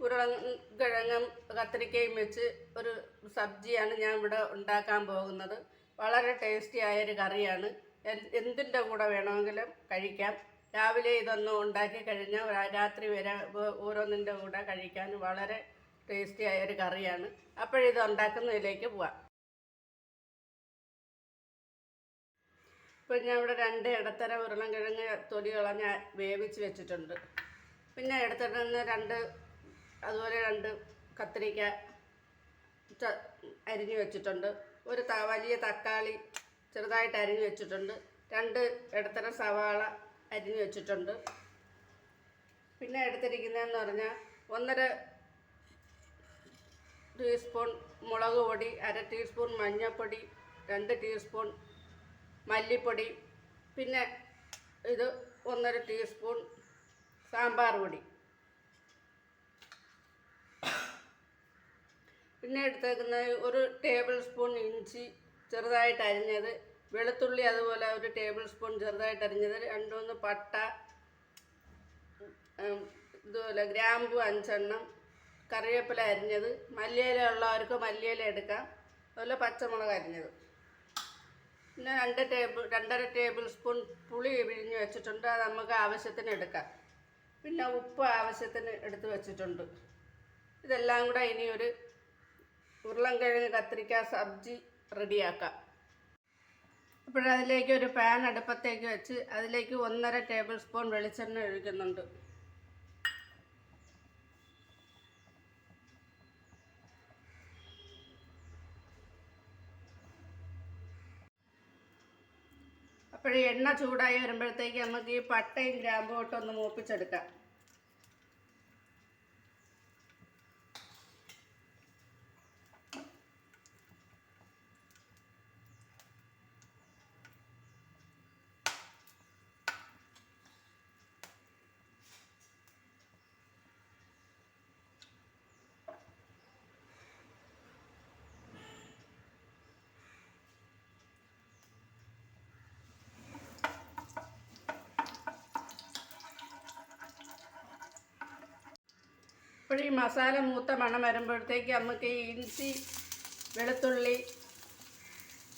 ഉരുളക്കിഴങ്ങും കത്തിരിക്കയും വെച്ച് ഒരു സബ്ജിയാണ് ഞാൻ ഇവിടെ ഉണ്ടാക്കാൻ പോകുന്നത്. വളരെ ടേസ്റ്റി ആയൊരു കറിയാണ്. എന്തിന്റെ കൂടെ വേണമെങ്കിലും കഴിക്കാം. രാവിലെ ഇതൊന്ന് ഉണ്ടാക്കി കഴിഞ്ഞാൽ രാത്രി വരെ ഓരോന്നിന്റെ കൂടെ കഴിക്കാൻ വളരെ ടേസ്റ്റി ആയൊരു കറിയാണ്. അപ്പോഴിത് ഉണ്ടാക്കുന്നതിലേക്ക് പോവാം. ഇപ്പം ഞാൻ ഇവിടെ രണ്ട് ഇടത്തരം ഉരുളൻ കിഴങ്ങ് തൊലി കളഞ്ഞ് വേവിച്ച് വെച്ചിട്ടുണ്ട്. പിന്നെ ഇടത്തരം രണ്ട് അതുപോലെ രണ്ട് കത്തിരിക്ക അരിഞ്ഞു വെച്ചിട്ടുണ്ട്. ഒരു വലിയ തക്കാളി ചെറുതായിട്ട് അരിഞ്ഞു വെച്ചിട്ടുണ്ട്. രണ്ട് ഇടത്തരം സവാള അരിഞ്ഞു വെച്ചിട്ടുണ്ട്. പിന്നെ എടുത്തിരിക്കുന്നതെന്ന് പറഞ്ഞാൽ ഒന്നര ടീസ്പൂൺ മുളക് പൊടി അര ടീസ്പൂൺ മഞ്ഞൾപ്പൊടി രണ്ട് ടീസ്പൂൺ മല്ലിപ്പൊടി പിന്നെ ഇത് ഒന്നര ടീസ്പൂൺ സാമ്പാർ പൊടി. പിന്നെ എടുത്തേക്കുന്ന ഒരു ടേബിൾ സ്പൂൺ ഇഞ്ചി ചെറുതായിട്ട് അരിഞ്ഞത് വെളുത്തുള്ളി അതുപോലെ ഒരു ടേബിൾ സ്പൂൺ ചെറുതായിട്ട് അരിഞ്ഞത് രണ്ടുമൂന്ന് പട്ട ഇതുപോലെ ഗ്രാമ്പു അഞ്ചെണ്ണം കറിവേപ്പില അരിഞ്ഞത് മല്ലിയില ഉള്ളവർക്ക് മല്ലിയില എടുക്കാം അതുപോലെ പച്ചമുളക് അരിഞ്ഞത്. പിന്നെ രണ്ട് ടേബിൾ രണ്ടര ടേബിൾ സ്പൂൺ പുളി പിഴിഞ്ഞ് വെച്ചിട്ടുണ്ട് അത് നമുക്ക് ആവശ്യത്തിന് എടുക്കാം. പിന്നെ ഉപ്പ് ആവശ്യത്തിന് എടുത്ത് വെച്ചിട്ടുണ്ട്. ഇതെല്ലാം കൂടെ ഇനി ഒരു ഉരുളൻകിഴങ്ങ് കത്തിരിക്ക സബ്ജി റെഡിയാക്കാം. അപ്പോഴതിലേക്ക് ഒരു പാൻ അടുപ്പത്തേക്ക് വെച്ച് അതിലേക്ക് ഒന്നര ടേബിൾ സ്പൂൺ വെളിച്ചെണ്ണ ഒഴിക്കുന്നുണ്ട്. അപ്പോൾ എണ്ണ ചൂടായി വരുമ്പോഴത്തേക്ക് നമുക്ക് ഈ പട്ടയും ഗ്രാമ്പും ഇട്ടൊന്ന് മൂപ്പിച്ചെടുക്കാം. അപ്പോൾ ഈ മസാല മൂത്ത മണം വരുമ്പോഴത്തേക്ക് നമുക്ക് ഈ ഇഞ്ചി വെളുത്തുള്ളി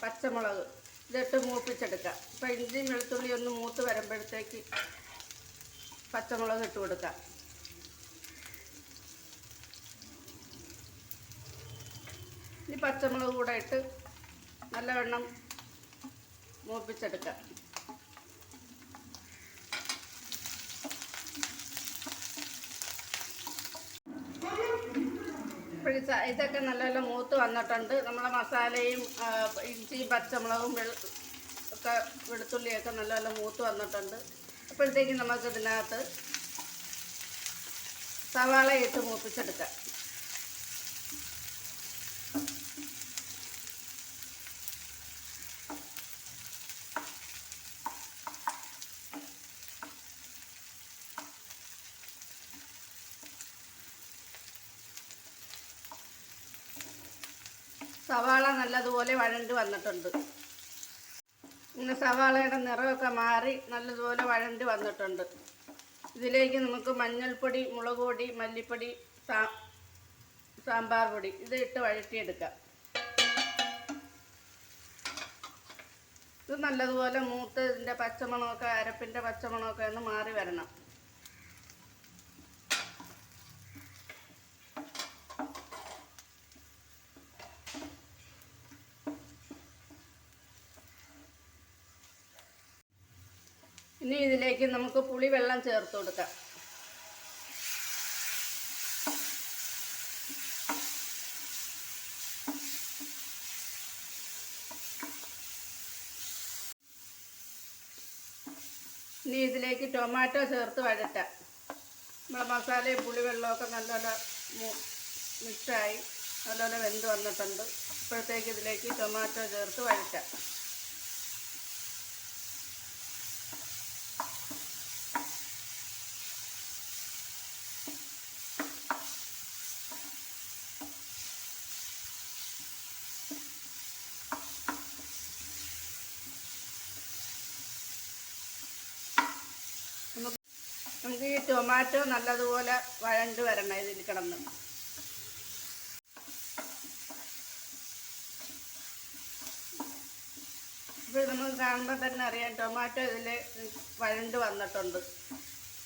പച്ചമുളക് ഇതിട്ട് മൂപ്പിച്ചെടുക്കാം. ഇപ്പം ഇഞ്ചിയും വെളുത്തുള്ളി ഒന്ന് മൂത്ത് വരുമ്പോഴത്തേക്ക് പച്ചമുളക് ഇട്ട് കൊടുക്കാം. ഇനി പച്ചമുളക് കൂടെ ഇട്ട് നല്ലവണ്ണം മൂപ്പിച്ചെടുക്കാം. ഇപ്പോഴി ഇതൊക്കെ നല്ല നല്ല മൂത്ത് വന്നിട്ടുണ്ട്. നമ്മളെ മസാലയും ഇഞ്ചി പച്ചമുളകും ഒക്കെ വെളുത്തുള്ളിയൊക്കെ നല്ല നല്ല മൂത്ത് വന്നിട്ടുണ്ട്. അപ്പോഴത്തേക്കും നമുക്ക് ഇതിനകത്ത് സവാള ഇട്ട് മൂപ്പിച്ചെടുക്കാം. സവാള നല്ലതുപോലെ വഴണ്ട് വന്നിട്ടുണ്ട്. ഇന്ന് സവാളയുടെ നിറമൊക്കെ മാറി നല്ലതുപോലെ വഴണ്ട് വന്നിട്ടുണ്ട്. ഇതിലേക്ക് നമുക്ക് മഞ്ഞൾപ്പൊടി മുളക് പൊടി മല്ലിപ്പൊടി സാ സാമ്പാർ പൊടി ഇത് ഇട്ട് വഴറ്റിയെടുക്കാം. ഇത് നല്ലതുപോലെ മൂത്ത് ഇതിന്റെ പച്ചമണമൊക്കെ അരപ്പിന്റെ പച്ചമണമൊക്കെ ഒന്ന് മാറി വരണം. ഇനി ഇതിലേക്ക് നമുക്ക് പുളി വെള്ളം ചേർത്ത് കൊടുക്കാം. ഇനി ഇതിലേക്ക് ടൊമാറ്റോ ചേർത്ത് വഴറ്റാം. നമ്മളെ മസാലയും പുളിവെള്ളമൊക്കെ നല്ലപോലെ മിക്സായി നല്ലപോലെ വെന്ത് വന്നിട്ടുണ്ട്. ഇപ്പോഴത്തേക്ക് ഇതിലേക്ക് ടൊമാറ്റോ ചേർത്ത് വഴറ്റാം. നമുക്ക് ഈ ടൊമാറ്റോ നല്ലതുപോലെ വഴണ്ട് വരണം ഇതിൽ കിടന്ന്. ഇപ്പോൾ നമ്മൾ കാണുമ്പോൾ തന്നെ അറിയാം ടൊമാറ്റോ ഇതിൽ വഴണ്ട് വന്നിട്ടുണ്ട്.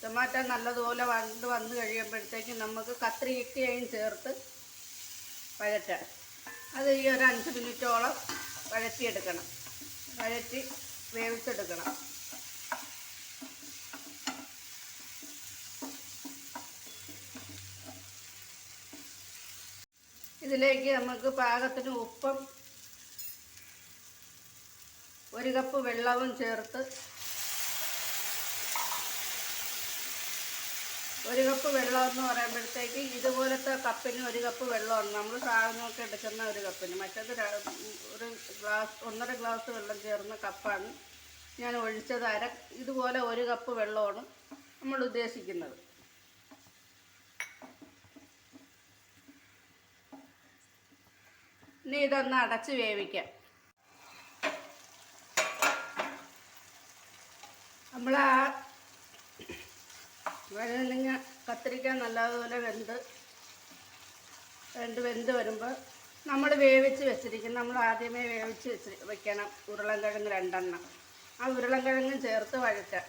ടൊമാറ്റോ നല്ലതുപോലെ വഴണ്ട് വന്നു കഴിയുമ്പോഴത്തേക്കും നമുക്ക് കത്രിക്കയും ചേർത്ത് വഴറ്റാം. അത് ഈ ഒരു അഞ്ച് മിനിറ്റോളം വഴറ്റിയെടുക്കണം. വഴറ്റി വേവിച്ചെടുക്കണം. ഇതിലേക്ക് നമുക്ക് പാകത്തിന് ഉപ്പും ഒരു കപ്പ് വെള്ളവും ചേർത്ത് ഒരു കപ്പ് വെള്ളം എന്ന് പറയുമ്പോഴത്തേക്ക് ഇതുപോലത്തെ കപ്പിന് ഒരു കപ്പ് വെള്ളമാണ്. നമ്മൾ സാധനമൊക്കെ എടുക്കുന്ന ഒരു കപ്പിന്. മറ്റേത് ഒരു ഗ്ലാസ് ഒന്നര ഗ്ലാസ് വെള്ളം ചേർന്ന കപ്പാണ്. ഞാൻ ഒഴിച്ചത് അര ഇതുപോലെ ഒരു കപ്പ് വെള്ളമാണ് നമ്മൾ ഉദ്ദേശിക്കുന്നത്. ഇനി ഇതൊന്ന് അടച്ച് വേവിക്കാം. നമ്മൾ ആ വഴുതനങ്ങ കത്തിരിക്കാൻ നല്ലതുപോലെ വെന്ത് വെന്ത് വെന്ത് വരുമ്പോൾ നമ്മൾ വേവിച്ച് വെച്ചിരിക്കും നമ്മൾ ആദ്യമേ വേവിച്ച് വെച്ച് വെക്കണം ഉരുളൻകിഴങ്ങ് രണ്ടെണ്ണം. ആ ഉരുളൻകിഴങ്ങും ചേർത്ത് വഴറ്റാം.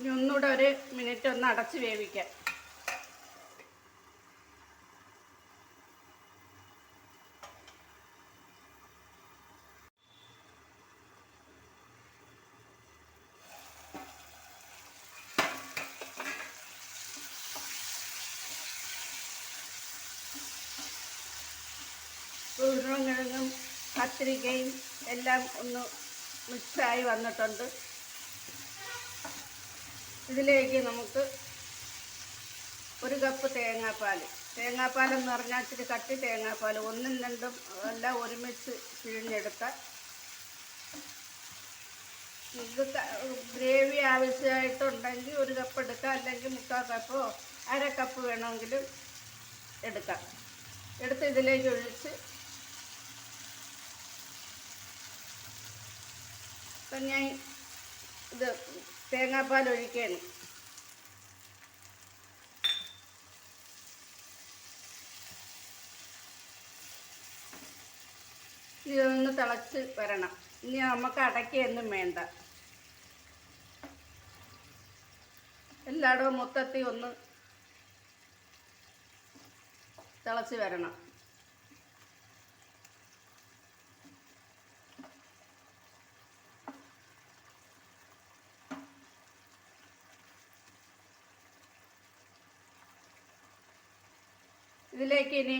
ഇനി ഒന്നുകൂടെ ഒരു മിനിറ്റ് ഒന്ന് അടച്ച് വേവിക്കാം. ഉരുളക്കിഴങ്ങും കത്തിരിക്കയും എല്ലാം ഒന്ന് മിക്സായി വന്നിട്ടുണ്ട്. ഇതിലേക്ക് നമുക്ക് ഒരു കപ്പ് തേങ്ങാപ്പാൽ തേങ്ങാപ്പാൽ എന്ന് പറഞ്ഞാൽ ഇച്ചിരി കട്ടി തേങ്ങാപ്പാൽ ഒന്നും രണ്ടും എല്ലാം ഒരുമിച്ച് പിഴിഞ്ഞെടുത്ത ഇത് ഗ്രേവി ആവശ്യമായിട്ടുണ്ടെങ്കിൽ ഒരു കപ്പ് എടുക്കാം. അല്ലെങ്കിൽ മുക്കാൽ കപ്പോ അര കപ്പ് വേണമെങ്കിലും എടുക്കാം. എടുത്ത് ഇതിലേക്ക് ഒഴിച്ച് ഇപ്പം ഞാൻ ഇത് തേങ്ങാപ്പാൽ ഒഴിക്കുകയാണ് ഇതൊന്ന് തിളച്ച് വരണം. ഇനി നമുക്ക് അടയ്ക്കൊന്നും വേണ്ട. എല്ലായിടവും മൊത്തത്തിൽ ഒന്ന് തിളച്ച് വരണം. ഇതിലേക്ക് ഇനി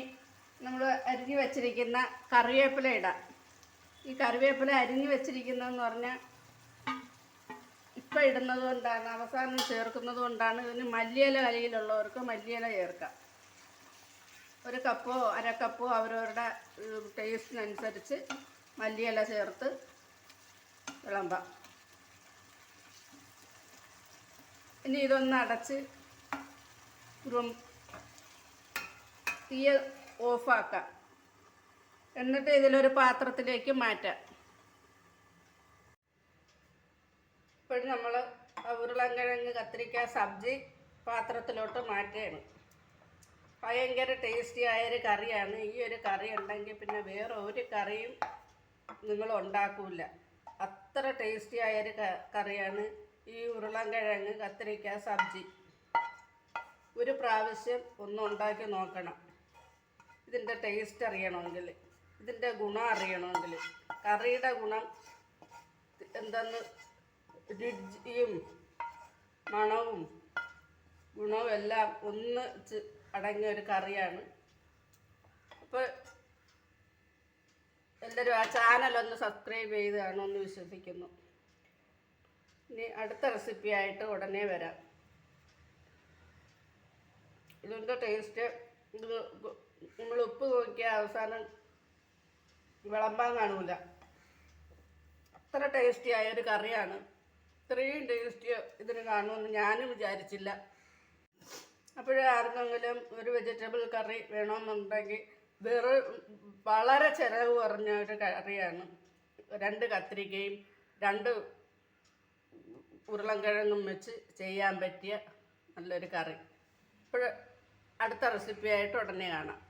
നമ്മൾ അരിഞ്ഞു വെച്ചിരിക്കുന്ന കറിവേപ്പില ഇടാം. ഈ കറിവേപ്പില അരിഞ്ഞു വെച്ചിരിക്കുന്നതെന്ന് പറഞ്ഞാൽ ഇപ്പം ഇടുന്നത് കൊണ്ടാണ് അവസാനം ചേർക്കുന്നത് കൊണ്ടാണ് ഇതിന് മല്ലിയില കലയിലുള്ളവർക്ക് മല്ലിയില ചേർക്കാം. ഒരു കപ്പോ അരക്കപ്പോ കപ്പോ അവരവരുടെ ടേസ്റ്റിനനുസരിച്ച് മല്ലിയില ചേർത്ത് വിളമ്പാം. ഇനി ഇതൊന്ന് അടച്ച് ഉം, തീയ ഓഫാക്കാം. എന്നിട്ട് ഇതിലൊരു പാത്രത്തിലേക്ക് മാറ്റാം. ഇപ്പോഴും നമ്മൾ ഉരുളൻകിഴങ്ങ് കത്തിരിക്ക സബ്ജി പാത്രത്തിലോട്ട് മാറ്റുകയാണ്. ഭയങ്കര ടേസ്റ്റി ആയൊരു കറിയാണ്. ഈ ഒരു കറി ഉണ്ടെങ്കിൽ പിന്നെ വേറെ ഒരു കറിയും നിങ്ങൾ ഉണ്ടാക്കൂല. അത്ര ടേസ്റ്റി ആയൊരു കറിയാണ് ഈ ഉരുളൻകിഴങ്ങ് കത്തിരിക്ക സബ്ജി. ഒരു പ്രാവശ്യം ഒന്ന് ഉണ്ടാക്കി നോക്കണം. ഇതിന്റെ ടേസ്റ്റ് അറിയണമെങ്കിൽ ഇതിന്റെ ഗുണം അറിയണമെങ്കിൽ കറിയുടെ ഗുണം എന്തെന്ന് രുചിയും മണവും ഗുണവും എല്ലാം ഒന്ന് അടങ്ങിയ ഒരു കറിയാണ്. അപ്പോൾ എല്ലാവരും ആ ചാനലൊന്ന് സബ്സ്ക്രൈബ് ചെയ്ത് കാണുമെന്ന് വിശ്വസിക്കുന്നു. ഇനി അടുത്ത റെസിപ്പിയായിട്ട് ഉടനെ വരാം. ഇതിന്റെ ടേസ്റ്റ് ഇത് നമ്മൾ ഉപ്പ് നോക്കിയാൽ അവസാനം വിളമ്പാൻ കാണൂല. അത്ര ടേസ്റ്റി ആയ ഒരു കറിയാണ്. ഇത്രയും ടേസ്റ്റി ഇതിന് കാണുമെന്ന് ഞാനും വിചാരിച്ചില്ല. അപ്പോഴേ ആർക്കെങ്കിലും ഒരു വെജിറ്റബിൾ കറി വേണമെന്നുണ്ടെങ്കിൽ വെറു വളരെ ചിലവ് കുറഞ്ഞ ഒരു കറിയാണ്. രണ്ട് കത്തിരിക്കയും രണ്ട് ഉരുളൻകിഴങ്ങും വെച്ച് ചെയ്യാൻ പറ്റിയ നല്ലൊരു കറി. അപ്പോൾ അടുത്ത റെസിപ്പിയായിട്ട് ഉടനെ കാണാം.